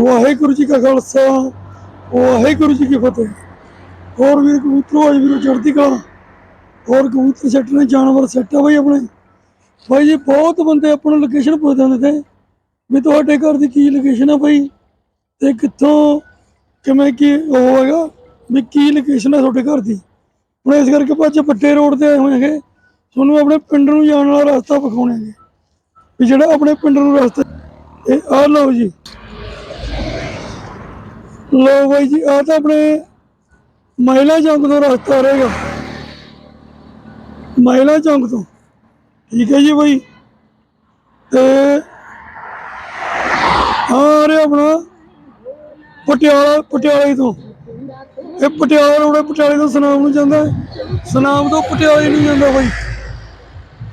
ਵਾਹਿਗੁਰੂ ਜੀ ਕਾ ਖਾਲਸਾ, ਵਾਹਿਗੁਰੂ ਜੀ ਕੀ ਫਤਿਹ। ਹੋਰ ਵੀ ਕਬੂਤਰ, ਅੱਜ ਵੀ ਚੜ੍ਹਦੀ ਕਲਾ। ਹੋਰ ਕਬੂਤਰ ਸੈੱਟ ਛੱਟਣੇ ਜਾਨਵਰ ਸੈੱਟ ਆ ਬਈ ਆਪਣੇ। ਬਾਈ ਜੀ, ਬਹੁਤ ਬੰਦੇ ਆਪਾਂ ਲੋਕੇਸ਼ਨ ਪੁੱਛਦੇ ਨੇ ਤੇ ਵੀ ਤੁਹਾਡੇ ਘਰ ਦੀ ਕੀ ਲੋਕੇਸ਼ਨ ਆ ਬਾਈ? ਤੇ ਕਿੱਥੋਂ, ਕਿਵੇਂ ਕੀ ਉਹ ਹੈਗਾ ਵੀ ਕੀ ਲੋਕੇਸ਼ਨ ਹੈ ਤੁਹਾਡੇ ਘਰ ਦੀ? ਹੁਣ ਇਸ ਕਰਕੇ ਆਪਾਂ ਅੱਜ ਪੱਟੇ ਰੋਡ ਤੇ ਆਏ ਹੋਏ ਹੈਗੇ। ਤੁਹਾਨੂੰ ਆਪਣੇ ਪਿੰਡ ਨੂੰ ਜਾਣ ਵਾਲਾ ਰਸਤਾ ਵਿਖਾਉਣੇ ਹੈਗੇ। ਵੀ ਜਿਹੜਾ ਆਪਣੇ ਪਿੰਡ ਨੂੰ ਰਸਤਾ ਇਹ ਆ ਲਓ ਜੀ। ਲੋ ਬਾਈ ਜੀ ਆ ਤਾਂ ਆਪਣੇ ਮਹਿਲਾ ਚੌਂਕ ਤੋਂ ਰਸਤਾ ਰਹੇਗਾ। ਮਹਿਲਾ ਚੌਂਕ ਤੋਂ। ਠੀਕ ਹੈ ਜੀ ਬਾਈ। ਤੇ ਆ ਰਿਹਾ ਆਪਣਾ ਪਟਿਆਲਾ ਪਟਿਆਲੇ ਤੋਂ। ਇਹ ਪਟਿਆਲਾ ਰੋਡ ਹੈ, ਪਟਿਆਲੇ ਤੋਂ ਸਨਾਮ ਨੂੰ ਜਾਂਦਾ ਸਨਾਮ ਤੋਂ ਪਟਿਆਲੇ ਨੂੰ ਜਾਂਦਾ ਬਾਈ।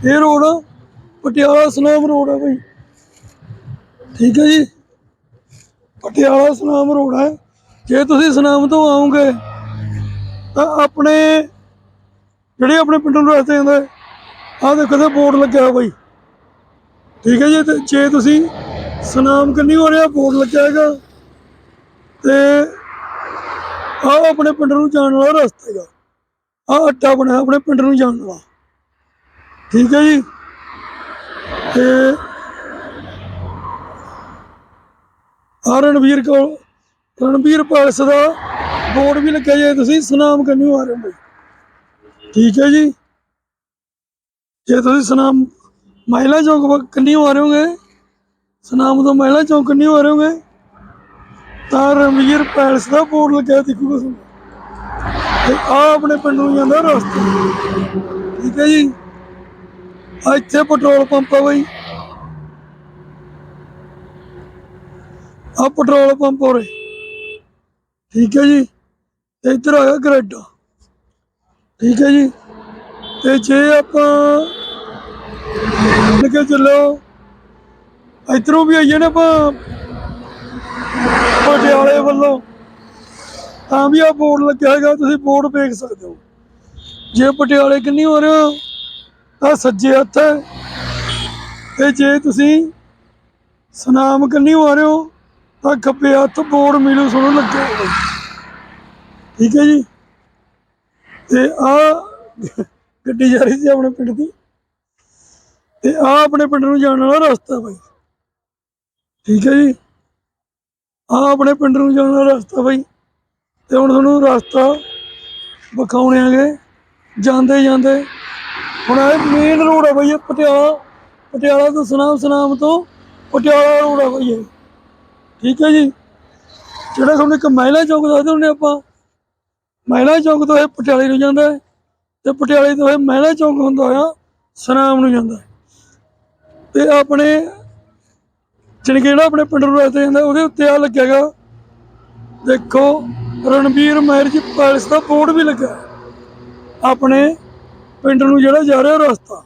ਇਹ ਰੋਡ ਪਟਿਆਲਾ ਸੁਨਾਮ ਰੋਡ ਹੈ ਬਾਈ। ਠੀਕ ਹੈ ਜੀ। ਪਟਿਆਲਾ ਸਨਾਮ ਰੋਡ ਹੈ। ਜੇ ਤੁਸੀਂ ਸੁਨਾਮ ਤੋਂ ਆਉਂਗੇ, ਤਾਂ ਆਪਣੇ, ਜਿਹੜੇ ਆਪਣੇ ਪਿੰਡ ਨੂੰ ਰਸਤੇ ਜਾਂਦੇ ਆਹ ਦੇਖੋ ਤੇ ਬੋਰਡ ਲੱਗਿਆ ਹੋਇਆ ਬਾਈ। ਠੀਕ ਹੈ ਜੀ, ਤੇ ਜੇ ਤੁਸੀਂ ਸੁਨਾਮ ਕੰਨੀ ਹੋ ਰਿਹਾ ਬੋਰਡ ਲੱਗਿਆ ਹੈਗਾ, ਤੇ ਆਹ ਆਪਣੇ ਪਿੰਡ ਨੂੰ ਜਾਣ ਵਾਲਾ ਰਸਤਾ ਹੈਗਾ। ਆਹ ਅੱਡਾ ਬਣਿਆ ਆਪਣੇ ਪਿੰਡ ਨੂੰ ਜਾਣ ਵਾਲਾ। ਠੀਕ ਹੈ ਜੀ, ਤੇ ਆ ਰਣਵੀਰ ਕੋਲ ਰਣਵੀਰ ਪੈਲਸ ਦਾ ਬੋਰਡ ਵੀ ਲੱਗਿਆ ਜੇ ਤੁਸੀਂ, ਸੁਨਾਮ ਕੰਨੀ ਆ ਰਹੇ ਹੋ ਠੀਕ ਹੈ ਜੀ। ਜੇ ਤੁਸੀਂ ਸੁਨਾਮ ਮਹਿਲਾ ਚੌਂਕ ਵੱਲ ਆ ਰਹੇ ਹੋਗੇ, ਸੁਨਾਮ ਤੋਂ ਮਹਿਲਾ ਚੌਂਕ ਕੰਨੀ ਆ ਰਹੇ ਹੋਗੇ, ਤਾਂ ਰਣਵੀਰ ਪੈਲਸ ਦਾ ਬੋਰਡ ਲੱਗਿਆ ਦਿਖੂਗਾ ਤੁਹਾਨੂੰ ਤੇ ਆ ਆਪਣੇ ਪਿੰਡ ਨੂੰ ਜਾਂਦਾ ਰਸਤਾ। ਠੀਕ ਹੈ ਜੀ। ਆ ਇੱਥੇ ਪੈਟਰੋਲ ਪੰਪ ਆ ਬਾਈ। ਆ ਪੈਟਰੋਲ ਪੰਪ ਹੋਰੇ ਠੀਕ ਹੈ ਜੀ? ਤੇ ਇੱਧਰ ਆ ਗਿਆ ਗਰੇਡਾ ਠੀਕ ਹੈ ਜੀ? ਤੇ ਜੇ ਆਪਾਂ ਨਿਕਲ ਚੱਲੋ, ਇੱਧਰੋਂ ਵੀ ਆਈਏ ਨਾ ਆਪਾਂ, ਪਟਿਆਲੇ ਵੱਲੋਂ, ਤਾਂ ਵੀ ਆ ਬੋਰਡ ਲੱਗਿਆ ਹੈਗਾ, ਤੁਸੀਂ ਬੋਰਡ ਵੇਖ ਸਕਦੇ ਹੋ। ਜੇ ਪਟਿਆਲੇ ਕਿੰਨੀ ਹੋ ਰਹੇ ਹੋ, ਤਾਂ ਸੱਜੇ ਹੱਥ ਹੈ। ਤੇ ਜੇ ਤੁਸੀਂ ਸੁਨਾਮ ਕਿੰਨੀ ਹੋ ਰਹੇ ਹੋ ਤਾਂ ਖੱਬੇ ਹੱਥ ਬੋਰਡ ਮਿਲੂ ਤੁਹਾਨੂੰ ਲੱਗਿਆ ਠੀਕ ਹੈ ਜੀ? ਤੇ ਆ ਗੱਡੀ ਜਾ ਰਹੀ ਸੀ ਆਪਣੇ ਪਿੰਡ ਦੀ। ਤੇ ਆ ਆਪਣੇ ਪਿੰਡ ਨੂੰ ਜਾਣ ਵਾਲਾ ਰਸਤਾ ਬਾਈ। ਠੀਕ ਹੈ ਜੀ? ਆ ਆਪਣੇ ਪਿੰਡ ਨੂੰ ਜਾਣ ਵਾਲਾ ਰਸਤਾ ਬਾਈ। ਤੇ ਹੁਣ ਤੁਹਾਨੂੰ ਰਸਤਾ ਵਿਖਾਉਣੇ ਆਗੇ ਜਾਂਦੇ ਜਾਂਦੇ। ਹੁਣ ਇਹ ਮੇਨ ਰੋਡ ਹੈ ਬਾਈ, ਇਹ ਪਟਿਆਲਾ। ਪਟਿਆਲਾ ਤੋਂ ਸੁਨਾਮ ਸੁਨਾਮ ਤੋਂ ਪਟਿਆਲਾ ਰੋਡ ਹੈ ਬਾਈ ਇਹ। ਠੀਕ ਹੈ ਜੀ? ਜਿਹੜਾ ਤੁਹਾਨੂੰ ਇੱਕ ਮਹਿਲਾ ਚੌਕ ਦੱਸਦੇ ਹੁੰਦੇ ਆਪਾਂ। ਮਹਿਲਾ ਚੌਕ ਤੋਂ ਇਹ ਪਟਿਆਲੇ ਨੂੰ ਜਾਂਦਾ ਹੈ ਤੇ ਪਟਿਆਲੇ ਤੋਂ ਇਹ ਮਹਿਲਾ ਚੌਕ ਹੁੰਦਾ ਆ ਸਨਾਮ ਨੂੰ ਜਾਂਦਾ ਹੈ। ਤੇ ਆਪਣੇ ਜਾਣੀ ਕਿ ਜਿਹੜਾ ਆਪਣੇ ਪਿੰਡ ਨੂੰ ਰਸਤਾ ਜਾਂਦਾ, ਉਹਦੇ ਉੱਤੇ ਆ ਲੱਗਿਆਗਾ ਦੇਖੋ, ਰਣਬੀਰ ਮੈਰਿਜ ਪੈਲਸ ਦਾ ਬੋਰਡ ਵੀ ਲੱਗਾ ਹੈ। ਆਪਣੇ ਪਿੰਡ ਨੂੰ ਜਿਹੜਾ ਜਾ ਰਿਹਾ ਰਸਤਾ।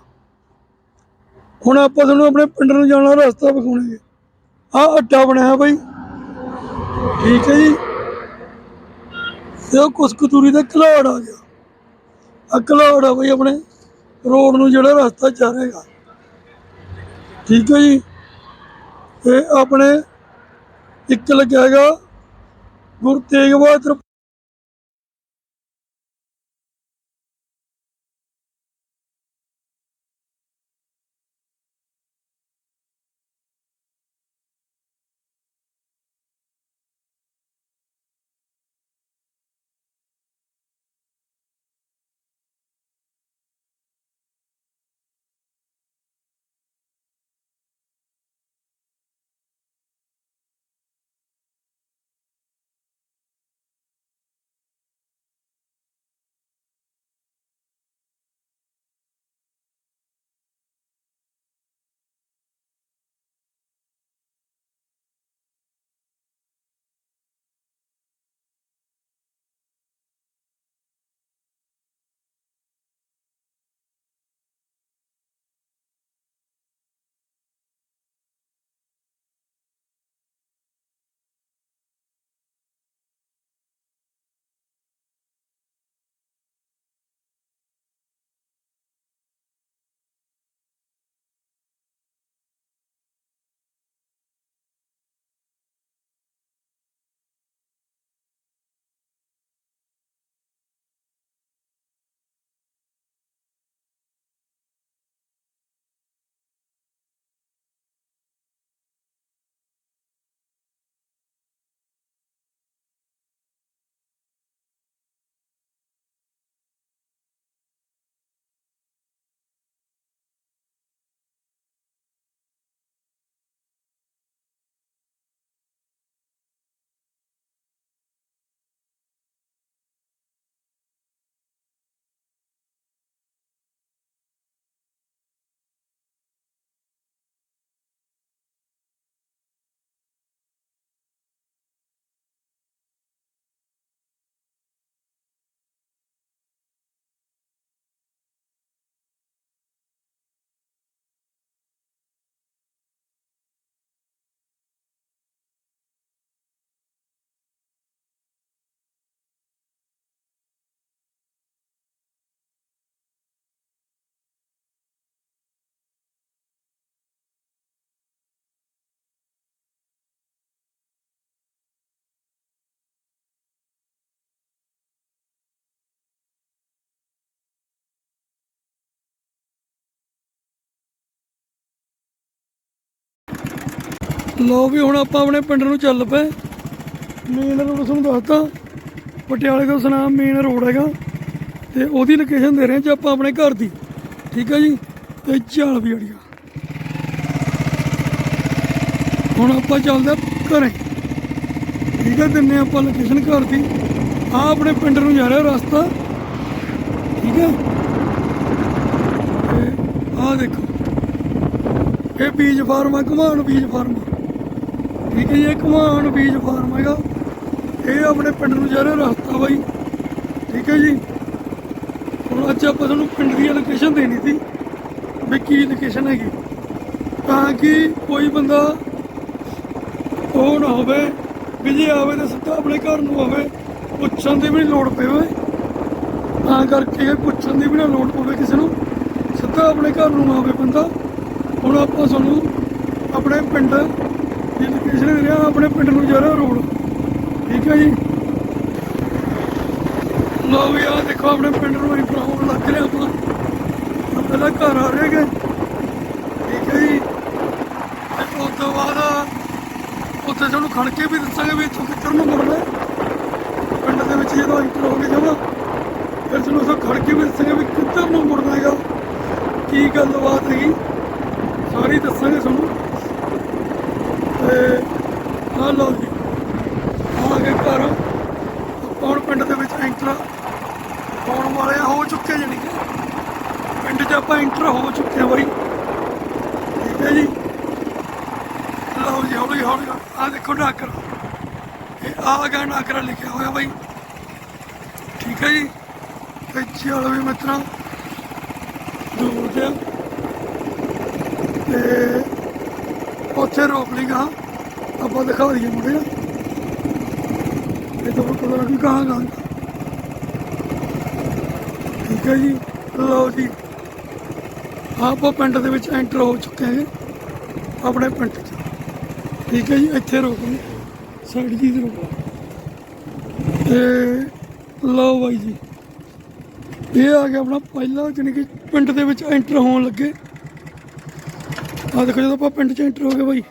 ਹੁਣ ਆਪਾਂ ਤੁਹਾਨੂੰ ਆਪਣੇ ਪਿੰਡ ਨੂੰ ਜਾਣਾ ਰਸਤਾ ਵਿਖਾਉਣਗੇ ਆ ਅੱਡਾ ਬਣਿਆ ਹੈ ਬਾਈ। ਠੀਕ ਹੈ ਜੀ। ਤੇ ਉਹ ਕੁਛ ਕੁ ਦੂਰੀ ਘਲਾੜ ਆ ਗਿਆ। ਆ ਘਲਾੜ ਆ ਬਈ ਆਪਣੇ ਰੋਡ ਨੂੰ ਜਿਹੜਾ ਰਸਤਾ ਜਾ ਰਿਹਾਗਾ ਠੀਕ ਹੈ ਜੀ। ਇਹ ਆਪਣੇ ਇੱਕ ਲੱਗਿਆ ਹੈਗਾ ਗੁਰੂ ਤੇਗ ਬਹਾਦਰ ਲੋ ਵੀ ਹੁਣ ਆਪਾਂ ਆਪਣੇ ਪਿੰਡ ਨੂੰ ਚੱਲ ਪਏ। ਮੇਨ ਰੋਡ ਤੁਹਾਨੂੰ ਦੱਸਤਾ। ਪਟਿਆਲੇ ਤੋਂ ਸੁਨਾਮ ਮੇਨ ਰੋਡ ਹੈਗਾ। ਤੇ ਉਹਦੀ ਲੋਕੇਸ਼ਨ ਦੇ ਰਹੇ ਹਾਂ ਜੀ ਆਪਾਂ ਆਪਣੇ ਘਰ ਦੀ। ਠੀਕ ਹੈ ਜੀ? ਤੇ ਚਾਲ ਵੀ ਅੜੀਆ ਹੁਣ ਆਪਾਂ ਚੱਲਦੇ ਹਾਂ ਘਰੇ। ਠੀਕ ਹੈ, ਦਿੰਨੇ ਆਪਾਂ ਲੋਕੇਸ਼ਨ ਘਰ ਦੀ। ਆ ਆਪਣੇ ਪਿੰਡ ਨੂੰ ਜਾ ਰਿਹਾ ਰਸਤਾ। ਠੀਕ ਹੈ? ਤੇ ਆਹ ਦੇਖੋ। ਇਹ ਬੀਜ ਫਾਰਮ ਆ ਘਮਾਣ ਬੀਜ ਫਾਰਮ ਠੀਕ ਹੈ ਜੀ, ਇਹ ਘਮਾਣ ਬੀਜ ਫਾਰਮ ਹੈਗਾ। ਇਹ ਆਪਣੇ ਪਿੰਡ ਨੂੰ ਜਾ ਰਿਹਾ ਰਸਤਾ ਬਾਈ। ਠੀਕ ਹੈ ਜੀ। ਹੁਣ ਅੱਜ ਆਪਾਂ ਤੁਹਾਨੂੰ ਪਿੰਡ ਦੀ ਲੋਕੇਸ਼ਨ ਦੇਣੀ ਸੀ। ਵੀ ਕੀ ਲੋਕੇਸ਼ਨ ਹੈਗੀ। ਤਾਂ ਕਿ ਕੋਈ ਬੰਦਾ ਉਹ ਨਾ ਹੋਵੇ ਵੀ ਜੇ ਆਵੇ ਤਾਂ ਸਿੱਧਾ ਆਪਣੇ ਘਰ ਨੂੰ ਆਵੇ, ਪੁੱਛਣ ਦੀ ਵੀ ਨਹੀਂ ਲੋੜ ਪਵੇ ਤਾਂ ਕਰਕੇ ਪੁੱਛਣ ਦੀ ਵੀ ਨਾ ਲੋੜ ਪਵੇ ਕਿਸੇ ਨੂੰ। ਸਿੱਧਾ ਆਪਣੇ ਘਰ ਨੂੰ ਆਵੇ ਬੰਦਾ। ਹੁਣ ਆਪਾਂ ਤੁਹਾਨੂੰ ਆਪਣੇ ਪਿੰਡ ਦੀ ਲੋਕੇਸ਼ਨ ਰਿਹਾ ਆਪਣੇ ਪਿੰਡ ਨੂੰ ਜਾ ਰਿਹਾ ਰੋਡ। ਠੀਕ ਹੈ ਜੀ? ਲੋ ਵੀ ਆ ਦੇਖੋ ਆਪਣੇ ਪਿੰਡ ਨੂੰ ਹੀ ਬਣਾਉਣ ਲੱਗ ਰਿਹਾ ਆਪਣਾ ਪਹਿਲਾਂ ਘਰ ਆ ਰਹੇ ਗਏ ਠੀਕ ਹੈ ਜੀ? ਤੇ ਉਸ ਤੋਂ ਬਾਅਦ ਉੱਥੇ ਤੁਹਾਨੂੰ ਖੜ ਕੇ ਵੀ ਦੱਸਾਂਗੇ ਵੀ ਇੱਥੋਂ ਕਿੱਧਰ ਨੂੰ ਮੁੜਨਾ ਪਿੰਡ ਦੇ ਵਿੱਚ ਜਦੋਂ ਐਂਟਰ ਹੋ ਕੇ ਜਾਵਾਂ ਫਿਰ ਤੁਹਾਨੂੰ ਉੱਥੇ ਖੜ ਕੇ ਵੀ ਦੱਸਾਂਗੇ ਵੀ ਕਿੱਧਰ ਨੂੰ ਮੁੜਨਾ ਹੈਗਾ। ਕੀ ਗੱਲਬਾਤ ਹੈਗੀ? ਸਾਰੀ ਦੱਸਾਂਗੇ ਤੁਹਾਨੂੰ। ਤੇ ਆ ਲਓ ਜੀ। ਆ ਗਏ ਘਰ। ਆਪਾਂ ਹੁਣ ਪਿੰਡ ਦੇ ਵਿੱਚ ਐਂਟਰ ਹੋਣ ਵਾਲੇ ਹੋ ਚੁੱਕੇ ਜਾਣੀ ਕਿ ਪਿੰਡ 'ਚ ਆਪਾਂ ਐਂਟਰ ਹੋ ਚੁੱਕੇ ਹਾਂ ਬਾਈ। ਠੀਕ ਹੈ ਜੀ। ਲਓ ਜੀ, ਹੌਲੀ ਹੌਲੀ। ਆ ਦੇਖੋ ਨਾਕਰ। ਇਹ ਆ ਗਿਆ ਨਾਕਰਾ ਲਿਖਿਆ ਹੋਇਆ ਬਾਈ। ਠੀਕ ਹੈ ਜੀ। ਤੇ ਚਲੋ ਵੀ ਮਿੱਤਰਾਂ, ਦੂਰ ਤੇ। ਤੇ ਉੱਥੇ ਰੋਕ ਲਈਗਾ ਆਪਾਂ ਦਿਖਾ ਦਈਏ ਮੁੰਡੇ ਇਹ ਤਾਂ ਪਤਾ ਲੱਗ ਕਹਾਂ ਗਾ। ਠੀਕ ਹੈ ਜੀ। ਲਓ ਜੀ। ਆਪਾਂ ਪਿੰਡ ਦੇ ਵਿੱਚ ਐਂਟਰ ਹੋ ਚੁੱਕੇ ਹਾਂ। ਆਪਣੇ ਪਿੰਡ 'ਚ। ਠੀਕ ਹੈ ਜੀ, ਇੱਥੇ ਰੋਕ ਲਓ। ਸਾਈਡ ਜੀ ਰੋਕ ਰੋਕੋ ਤੇ ਲਓ ਬਾਈ ਜੀ। ਇਹ ਆ ਗਿਆ ਆਪਣਾ ਪਹਿਲਾ, ਜਾਣੀ ਕਿ ਪਿੰਡ ਦੇ ਵਿੱਚ ਐਂਟਰ ਹੋਣ ਲੱਗੇ। ਆ ਦੇਖੋ ਜਦੋਂ ਆਪਾਂ ਪਿੰਡ 'ਚ ਐਂਟਰ ਹੋ ਗਏ ਬਾਈ,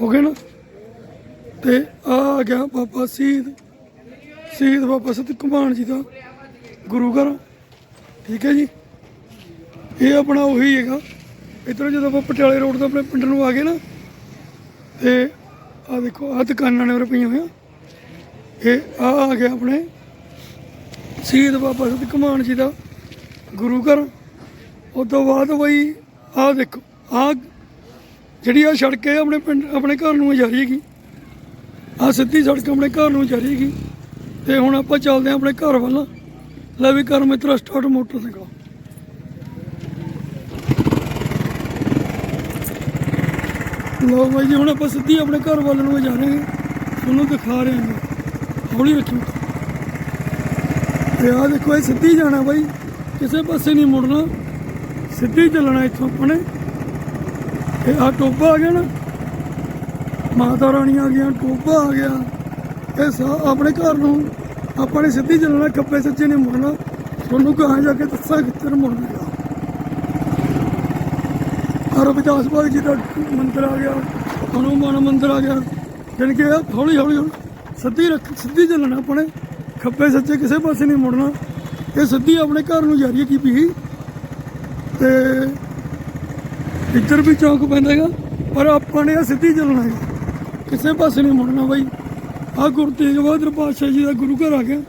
ਹੋ ਗਏ ਨਾ? ਤੇ ਆ ਆ ਗਿਆ ਬਾਬਾ ਸ਼ਹੀਦ ਸ਼ਹੀਦ ਬਾਬਾ ਸਤ ਕੁਮਾਨ ਜੀ ਦਾ ਗੁਰੂ ਘਰ, ਠੀਕ ਹੈ ਜੀ? ਇਹ ਆਪਣਾ ਉਹੀ ਹੈਗਾ। ਇੱਧਰੋਂ ਜਦੋਂ ਆਪਾਂ ਪਟਿਆਲੇ ਰੋਡ ਤੋਂ ਆਪਣੇ ਪਿੰਡ ਨੂੰ ਆ ਗਏ ਨਾ, ਤੇ ਆ ਦੇਖੋ ਆ ਦੁਕਾਨਾਂ ਨੇ ਉਰੇ ਪਈਆਂ ਹੋਈਆਂ। ਇਹ ਆ ਆ ਗਿਆ ਆਪਣੇ ਸ਼ਹੀਦ ਬਾਬਾ ਸਤ ਕੁਮਾਨ ਜੀ ਦਾ ਗੁਰੂ ਘਰ। ਉਸ ਤੋਂ ਬਾਅਦ ਬਈ ਆ ਦੇਖੋ ਆ ਜਿਹੜੀ ਆ ਸੜਕ ਹੈ ਆਪਣੇ ਪਿੰਡ, ਆਪਣੇ ਘਰ ਨੂੰ ਜਾ ਰਹੀ ਹੈਗੀ। ਆ ਸਿੱਧੀ ਸੜਕ ਆਪਣੇ ਘਰ ਨੂੰ ਜਾ ਰਹੀ ਹੈਗੀ। ਤੇ ਹੁਣ ਆਪਾਂ ਚੱਲਦੇ ਹਾਂ ਆਪਣੇ ਘਰ ਵੱਲ। ਲੈ ਵੀ ਕਰ ਮਿੱਤਰ ਸਟਾਰਟ ਮੋਟਰਸਾਈਕਲ ਲੋ ਬਾਈ ਜੀ, ਹੁਣ ਆਪਾਂ ਸਿੱਧੀ ਆਪਣੇ ਘਰ ਵੱਲ ਨੂੰ ਜਾ ਰਹੇ ਹਾਂ। ਤੁਹਾਨੂੰ ਦਿਖਾ ਰਹੇ ਹਾਂ ਹੌਲੀ ਰੱਖਿਓ। ਤੇ ਆ ਦੇਖੋ, ਇਹ ਸਿੱਧੀ ਜਾਣਾ ਬਾਈ। ਕਿਸੇ ਪਾਸੇ ਨਹੀਂ ਮੁੜਨਾ। ਸਿੱਧੀ ਚੱਲਣਾ ਇੱਥੋਂ ਆਪਾਂ ਨੇ। ਇਹ ਆ ਟੋਬਾ ਆ ਗਿਆ ਨਾ। ਮਾਤਾ ਰਾਣੀ ਆ ਗਿਆ ਟੋਬਾ ਆ ਗਿਆ। ਇਹ ਸਾ ਆਪਣੇ ਘਰ ਨੂੰ ਆਪਾਂ ਨੇ ਸਿੱਧੀ ਚੱਲਣਾ ਖੱਬੇ ਸੱਜੇ ਨਹੀਂ ਮੁੜਨਾ। ਤੁਹਾਨੂੰ ਕਹਾਂ ਜਾ ਕੇ ਦੱਸਾਂ ਕਿੱਧਰ ਮੁੜਨਾ। ਹੈ ਵਿਕਾਸ ਬਾਗ ਜੀ ਦਾ ਮੰਦਿਰ ਆ ਗਿਆ, ਹਨੂਮਾਨ ਮੰਦਿਰ ਆ ਗਿਆ। ਜਾਣੀ ਕਿ ਹੌਲੀ ਹੌਲੀ ਹੌਲੀ ਸਿੱਧੀ ਰੱਖ ਸਿੱਧੀ ਚੱਲਣਾ ਆਪਣੇ ਖੱਬੇ ਸੱਜੇ ਕਿਸੇ ਪਾਸੇ ਨਹੀਂ ਮੁੜਨਾ। ਇਹ ਸਿੱਧੀ ਆਪਣੇ ਘਰ ਨੂੰ ਜਾ ਰਹੀ ਹੈ ਕੀ ਵੀ ਤੇ ਇੱਧਰ ਵੀ ਚੌਂਕ ਪੈਂਦਾ ਹੈਗਾ, ਪਰ ਆਪਾਂ ਨੇ ਇਹ ਸਿੱਧੀ ਚੱਲਣਾ ਹੈ ਕਿਸੇ ਪਾਸੇ ਨਹੀਂ ਮੁੜਨਾ ਬਾਈ। ਆ ਗੁਰੂ ਤੇਗ ਬਹਾਦਰ ਪਾਤਸ਼ਾਹ ਜੀ ਦਾ ਗੁਰੂ ਘਰ ਆ ਗਿਆ।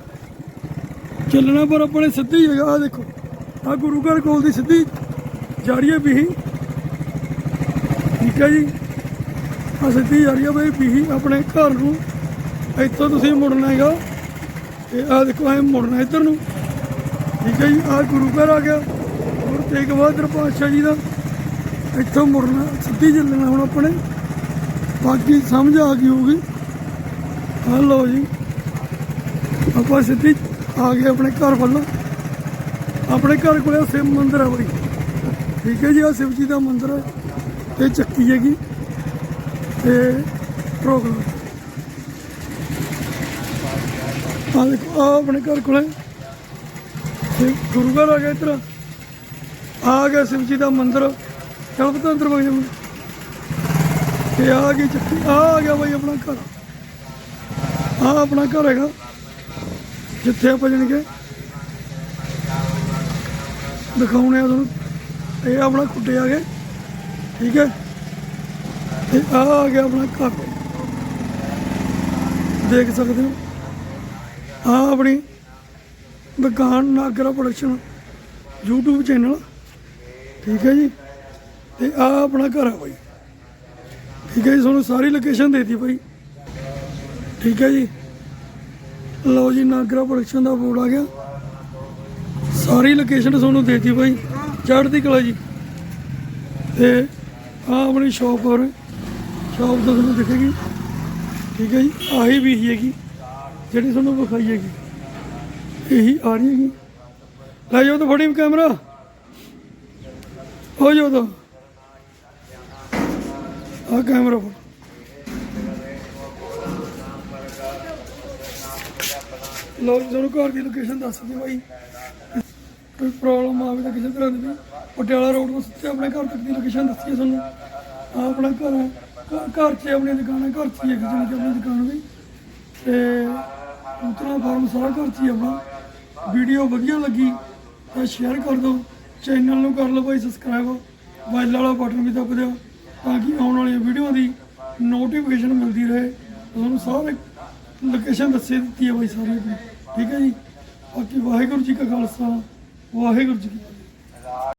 ਚੱਲਣਾ ਪਰ ਆਪਾਂ ਨੇ ਸਿੱਧੀ ਹੈਗਾ ਆ ਦੇਖੋ। ਆ ਗੁਰੂ ਘਰ ਕੋਲ ਦੀ ਸਿੱਧੀ ਜਾ ਰਹੀ ਹੈ ਵੀ ਠੀਕ ਹੈ ਜੀ। ਆ ਸਿੱਧੀ ਜਾ ਰਹੀ ਹੈ ਬਈ ਵੀ ਆਪਣੇ ਘਰ ਨੂੰ। ਇੱਥੋਂ ਤੁਸੀਂ ਮੁੜਨਾ ਹੈਗਾ। ਤੇ ਆ ਦੇਖੋ, ਐ ਮੁੜਨਾ ਇੱਧਰ ਨੂੰ। ਠੀਕ ਹੈ ਜੀ ਆ ਗੁਰੂ ਘਰ ਆ ਗਿਆ। ਗੁਰੂ ਤੇਗ ਬਹਾਦਰ ਪਾਤਸ਼ਾਹ ਜੀ ਦਾ। ਇੱਥੋਂ ਮੁੜਨਾ, ਸਿੱਧੀ ਚੱਲਣਾ ਹੁਣ ਆਪਣੇ। ਬਾਕੀ ਸਮਝ ਆ ਗਈ ਹੋਊਗੀ। ਆ ਲਓ ਜੀ। ਆਪਾਂ ਸਿੱਧੀ ਆ ਗਏ ਆਪਣੇ ਘਰ ਵੱਲੋਂ। ਆਪਣੇ ਘਰ ਕੋਲੇ ਸ਼ਿਵ ਮੰਦਿਰ ਹੈ ਬਈ। ਠੀਕ ਹੈ ਜੀ ਆ ਸ਼ਿਵ ਜੀ ਦਾ ਮੰਦਿਰ ਹੈ ਇਹ ਚੱਕੀ ਹੈਗੀ। ਤੇ ਪ੍ਰੋਗਰਾਮ। ਆ ਦੇਖੋ ਆ ਆਪਣੇ ਘਰ ਕੋਲੇ। ਤੇ ਗੁਰੂ ਘਰ ਆ ਗਿਆ ਇੱਧਰ। ਆ ਗਿਆ ਸ਼ਿਵ ਜੀ ਦਾ ਮੰਦਿਰ। ਚਲ ਪਤਾ ਅੰਦਰ ਵਗ ਜਾ ਤੇ ਆ ਗਈ ਚੱਕੀ, ਆ ਆ ਗਿਆ ਬਾਈ ਆਪਣਾ ਘਰ। ਆ ਆਪਣਾ ਘਰ ਹੈਗਾ, ਜਿੱਥੇ ਆਪਾਂ ਜਾਣਗੇ। ਦਿਖਾਉਣੇ ਆ ਤੁਹਾਨੂੰ। ਇਹ ਆਪਣਾ ਕੁੱਟੇ ਆ ਗਏ। ਠੀਕ ਹੈ? ਤੇ ਆ ਆ ਗਿਆ ਆਪਣਾ ਘਰ। ਦੇਖ ਸਕਦੇ ਹੋ। ਆ ਆਪਣੀ ਦੁਕਾਨ, ਨਾਗਰਾ ਪ੍ਰੋਡਕਸ਼ਨ YouTube ਚੈਨਲ ਠੀਕ ਹੈ ਜੀ? ਤੇ ਆ ਆਪਣਾ ਘਰ ਆ ਬਾਈ। ਠੀਕ ਹੈ ਜੀ, ਤੁਹਾਨੂੰ ਸਾਰੀ ਲੋਕੇਸ਼ਨ ਦੇਤੀ ਬਾਈ। ਠੀਕ ਹੈ ਜੀ। ਲਓ ਜੀ, ਨਾਗਰਾ ਪ੍ਰੋਡਕਸ਼ਨ ਦਾ ਬੋਰਡ ਆ ਗਿਆ। ਸਾਰੀ ਲੋਕੇਸ਼ਨ ਤੁਹਾਨੂੰ ਦੇਤੀ ਬਾਈ। ਚੜ੍ਹਦੀ ਕਲਾ ਜੀ। ਤੇ ਆ ਆਪਣੀ ਸ਼ਾਪ ਹੋਰ ਸ਼ਾਪ ਤਾਂ ਤੁਹਾਨੂੰ ਦਿਖੇਗੀ। ਠੀਕ ਹੈ ਜੀ, ਆਹੀ ਵੀ ਹੈਗੀ। ਜਿਹੜੀ ਤੁਹਾਨੂੰ ਵਿਖਾਈ ਹੈਗੀ। ਇਹੀ ਆ ਰਹੀ ਹੈਗੀ। ਲੈ ਜਾਓ ਤਾਂ ਫੜੀ ਕੈਮਰਾ ਹੋ ਜਾਓ ਤਾਂ। ਆ ਕੈਮਰਾ ਫੜ। ਲੋ ਜੀ ਘਰ ਦੀ ਲੋਕੇਸ਼ਨ ਦੱਸ ਦਿਓ ਬਾਈ। ਕੋਈ ਪ੍ਰੋਬਲਮ ਆਵੇ ਤਾਂ ਕਿਸੇ ਤਰ੍ਹਾਂ ਦੀ ਵੀ। ਪਟਿਆਲਾ ਰੋਡ ਤੋਂ ਸਿੱਧੇ ਆਪਣੇ ਘਰ ਤੱਕ ਦੀ ਲੋਕੇਸ਼ਨ ਦੱਸੀ ਹੈ ਤੁਹਾਨੂੰ। ਆ ਆਪਣਾ ਘਰ ਹੈ। ਘਰ 'ਚ ਹੀ ਆਪਣੀ ਦੁਕਾਨ ਹੈ, ਘਰ 'ਚ ਹੀ ਹੈ ਜਾਣੀ ਕਿ ਆਪਣੀ ਦੁਕਾਨ ਵੀ। ਤੇ ਉਤਰਾ ਫਾਰਮ ਸਾਰਾ ਘਰ 'ਚ ਹੀ ਆਪਣਾ। ਵੀਡੀਓ ਵਧੀਆ ਲੱਗੀ ਤਾਂ ਸ਼ੇਅਰ ਕਰ ਦਿਓ। ਚੈਨਲ ਨੂੰ ਕਰ ਲਓ ਭਾਈ ਸਬਸਕ੍ਰਾਈਬ ਬੈਲ ਵਾਲਾ ਬਟਨ ਵੀ ਦਬਾ ਦਿਓ। ਤਾਂ ਕਿ ਆਉਣ ਵਾਲੀਆਂ ਵੀਡੀਓ ਦੀ ਨੋਟੀਫਿਕੇਸ਼ਨ ਮਿਲਦੀ ਰਹੇ। ਤੁਹਾਨੂੰ ਸਾਰੇ ਲੋਕੇਸ਼ਨ ਦੱਸੇ ਦਿੱਤੀ ਹੈ ਬਾਈ ਸਾਰਿਆਂ ਆਪਣੀ। ਠੀਕ ਹੈ ਜੀ? ਬਾਕੀ ਵਾਹਿਗੁਰੂ ਜੀ ਕਾ ਖਾਲਸਾ, ਵਾਹਿਗੁਰੂ ਜੀ ਕੀ